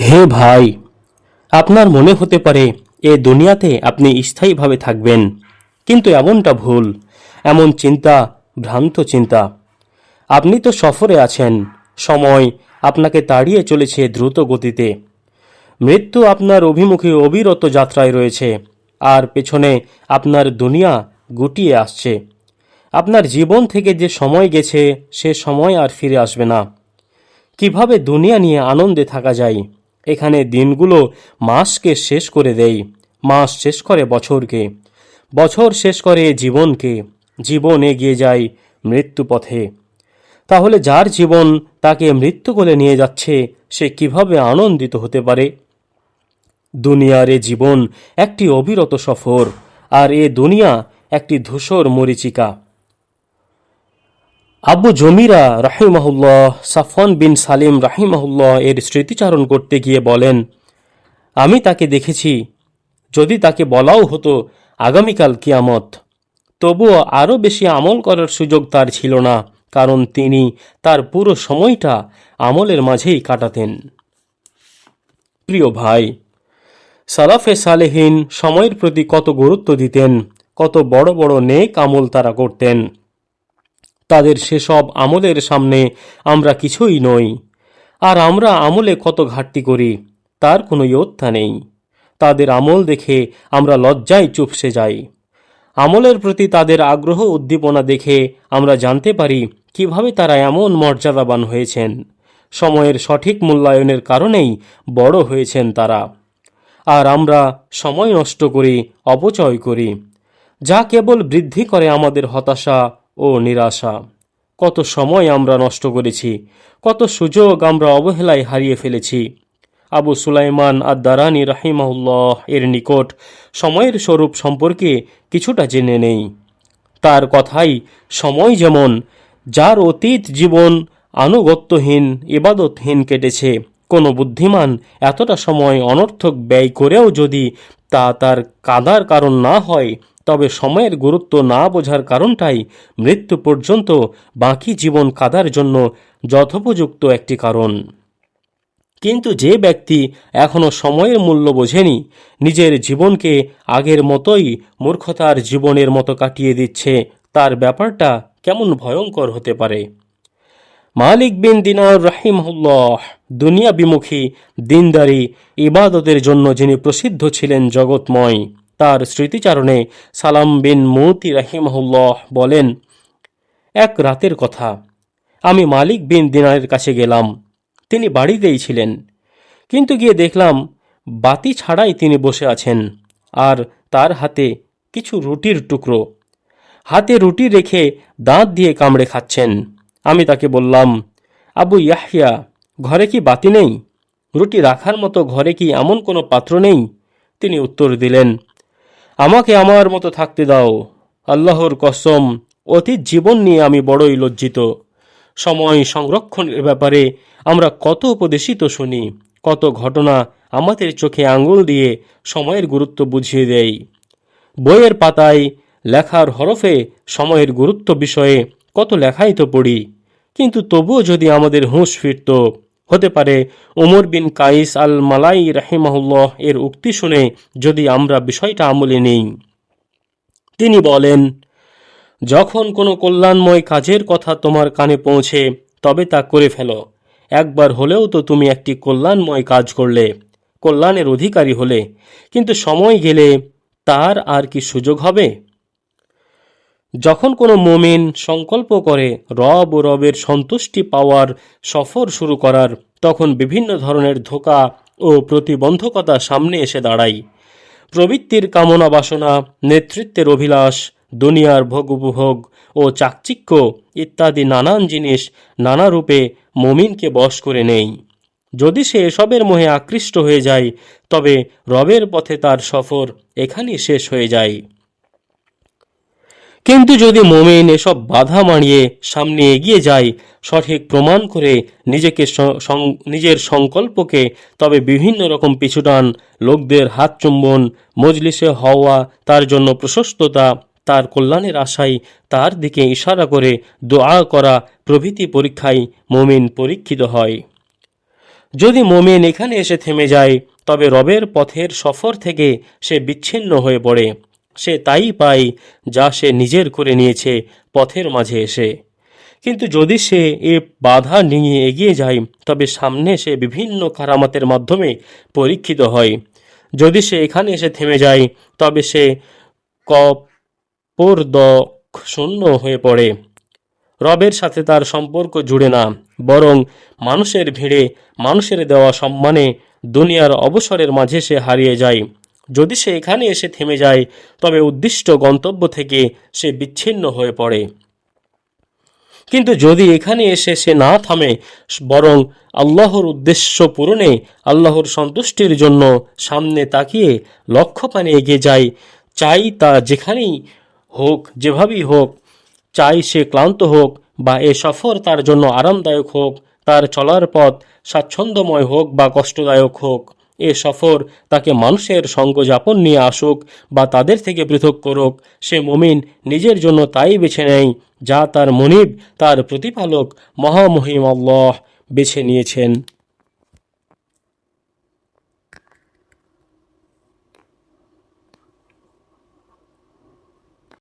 হে ভাই, আপনার মনে হতে পারে এ দুনিয়াতে আপনি স্থায়ীভাবে থাকবেন, কিন্তু এমনটা ভুল, এমন চিন্তা, ভ্রান্ত চিন্তা। আপনি তো সফরে আছেন, সময় আপনাকে তাড়িয়ে চলেছে দ্রুত গতিতে। মৃত্যু আপনার অভিমুখে অবিরত যাত্রায় রয়েছে, আর পেছনে আপনার দুনিয়া গুটিয়ে আসছে। আপনার জীবন থেকে যে সময় গেছে, সে সময় আর ফিরে আসবে না। কীভাবে দুনিয়া নিয়ে আনন্দে থাকা যায়? এখানে দিনগুলো মাসকে শেষ করে দেয় মাস শেষ করে বছরকে। বছর শেষ করে জীবনকে, জীবন এগিয়ে যায় মৃত্যু পথে। তাহলে যার জীবন তাকে মৃত্যু কোলে নিয়ে যাচ্ছে, সে কীভাবে আনন্দিত হতে পারে? দুনিয়ার এ জীবন একটি অবিরত সফর, আর এ দুনিয়া একটি ধূসর মরিচিকা। আবু জমিরা রাহিমাহুল্লাহ সাফন বিন সালিম রাহিমাহুল্লাহ এর স্মৃতিচারণ করতে গিয়ে বলেন, আমি তাকে দেখেছি। যদি তাকে বলাও হতো আগামীকাল কিয়ামত, তবুও আরও বেশি আমল করার সুযোগ তার ছিল না, কারণ তিনি তার পুরো সময়টা আমলের মাঝেই কাটাতেন। প্রিয় ভাই, সালাফে সালেহীন সময়ের প্রতি কত গুরুত্ব দিতেন, কত বড় বড় নেক আমল তারা করতেন। তাদের সেসব আমলের সামনে আমরা কিছুই নই। আর আমরা আমলে কত ঘাটতি করি, তার কোনো ইয়ত্থা নেই। তাদের আমল দেখে আমরা লজ্জায় চুপসে যাই। আমলের প্রতি তাদের আগ্রহ উদ্দীপনা দেখে আমরা জানতে পারি কীভাবে তারা এমন মর্যাদাবান হয়েছেন। সময়ের সঠিক মূল্যায়নের কারণেই বড় হয়েছেন তারা। আর আমরা সময় নষ্ট করি, অপচয় করি। যা কেবল বৃদ্ধি করে আমাদের হতাশা ও নিরাশা। কত সময় আমরা নষ্ট করেছি, কত সুযোগ আমরা অবহেলায় হারিয়ে ফেলেছি। আবু সুলাইমান আদারানি রাহিমাহুল্লাহ এর নিকট সময়ের স্বরূপ সম্পর্কে কিছুটা জেনে নেই। তার কথাই সময় যেমন, যার অতীত জীবন আনুগত্যহীন, ইবাদতহীন কেটেছে, কোনো বুদ্ধিমান এতটা সময় অনর্থক ব্যয় করেও যদি তা তার কাদার কারণ না হয় তবে সময়ের গুরুত্ব না বোঝার কারণটাই মৃত্যু পর্যন্ত বাকি জীবন কাদার জন্য যথোপযুক্ত একটি কারণ। কিন্তু যে ব্যক্তি এখনও সময়ের মূল্য বোঝেনি, নিজের জীবনকে আগের মতোই মূর্খতার জীবনের মতো কাটিয়ে দিচ্ছে, তার ব্যাপারটা কেমন ভয়ঙ্কর হতে পারে? মালিক বিন দিনার রাহিমহুল্লাহ দুনিয়া বিমুখী দিনদারি, ইবাদতের জন্য যিনি প্রসিদ্ধ ছিলেন জগৎময় তার স্মৃতিচারণে সালাম বিন মুতি রাহিমহুল্লাহ বলেন, এক রাতের কথা। আমি মালিক বিন দিনারের কাছে গেলাম। তিনি বাড়িতেই ছিলেন। কিন্তু গিয়ে দেখলাম বাতি ছাড়াই তিনি বসে আছেন আর তার হাতে কিছু রুটির টুকরো। হাতে রুটি রেখে দাঁত দিয়ে কামড়ে খাচ্ছেন। আমি তাকে বললাম, আবু ইয়াহিয়া ঘরে কি বাতি নেই? রুটি রাখার মতো ঘরে কি এমন কোনো পাত্র নেই? তিনি উত্তর দিলেন আমাকে আমার মতো থাকতে দাও। আল্লাহর কসম, অতীত জীবন নিয়ে আমি বড়ই লজ্জিত। সময় সংরক্ষণের ব্যাপারে আমরা কত উপদেশিত শুনি, কত ঘটনা আমাদের চোখে আঙুল দিয়ে সময়ের গুরুত্ব বুঝিয়ে দেয়। বইয়ের পাতায় লেখার হরফে সময়ের গুরুত্ব বিষয়ে কত লেখাই তো পড়ি, কিন্তু তবুও যদি আমাদের হুঁশ ফিরত হতে পারে। ওমর বিন কাইস আল মালাই রাহিমাহুল্লাহ এর উক্তি শুনে যদি আমরা বিষয়টা আমলে নেই, তিনি বলেন, যখন কোনো কল্যাণময় কাজের কথা তোমার কানে পৌঁছে, তবে তা করে ফেলো। একবার হলেও তো তুমি একটি কল্যাণময় কাজ করলে, কল্যাণের অধিকারী হলে। কিন্তু সময় গেলে তার আর কি সুযোগ হবে? যখন কোনো মোমেন সংকল্প করে রব ও রবের সন্তুষ্টি পাওয়ার সফর শুরু করার, তখন বিভিন্ন ধরনের ধোকা ও প্রতিবন্ধকতা সামনে এসে দাঁড়ায়। প্রবৃত্তির কামনা বাসনা, নেতৃত্বের অভিলাষ, দুনিয়ার ভোগ উপভোগ ও চাকচিক্য ইত্যাদি নানান জিনিস নানা রূপে মমিনকে বশ করে নেই যদি সে এসবের মোহে আকৃষ্ট হয়ে যায়, তবে রবের পথে তার সফর এখানেই শেষ হয়ে যায়। কিন্তু যদি মোমেন এসব বাধা মাড়িয়ে সামনে এগিয়ে যায়, সঠিক প্রমাণ করে নিজেকে নিজের সংকল্পকে তবে বিভিন্ন রকম পিছুটান, লোকদের হাত চুম্বন, মজলিসে হওয়া, তার জন্য প্রশস্ততা, তার কল্যাণের আশায় তার দিকে ইশারা করে দোয়া করা প্রভৃতি পরীক্ষায় মোমেন পরীক্ষিত হয়। যদি মোমেন এখানে এসে থেমে যায়, তবে রবের পথের সফর থেকে সে বিচ্ছিন্ন হয়ে পড়ে। সে তাই পায় যা সে নিজের করে নিয়েছে পথের মাঝে এসে। কিন্তু যদি সে এ বাধা নিয়ে এগিয়ে যায়, তবে সামনে সে বিভিন্ন কারামাতের মাধ্যমে পরীক্ষিত হয়। যদি সে এখানে এসে থেমে যায়, তবে সে কপরদক শূন্য হয়ে পড়ে। রবের সাথে তার সম্পর্ক জুড়ে না, বরং মানুষের ভিড়ে মানুষের দেওয়া সম্মানে দুনিয়ার অবসরের মাঝে সে হারিয়ে যায়। যদি সে এখানে এসে থেমে যায়, তবে উদ্দিষ্ট গন্তব্য থেকে সে বিচ্ছিন্ন হয়ে পড়ে। কিন্তু যদি এখানে এসে সে না থামে, বরং আল্লাহর উদ্দেশ্য পূরণে, আল্লাহর সন্তুষ্টির জন্য সামনে তাকিয়ে লক্ষ্য পানে এগিয়ে যায়, চাই তা যেখানেই হোক, যেভাবেই হোক, চাই সে ক্লান্ত হোক বা এ সফর তার জন্য আরামদায়ক হোক, তার চলার পথ স্বাচ্ছন্দ্যময় হোক বা কষ্টদায়ক হোক। এ সফর তাকে মানুষের সঙ্গ যাপন নিয়ে আসুক বা তাদের থেকে পৃথক করুক, সে মুমিন নিজের জন্য তাই বেছে নেয় যা তার মনিব, তার প্রতিপালক মহামহিম আল্লাহ বেছে নিয়েছেন।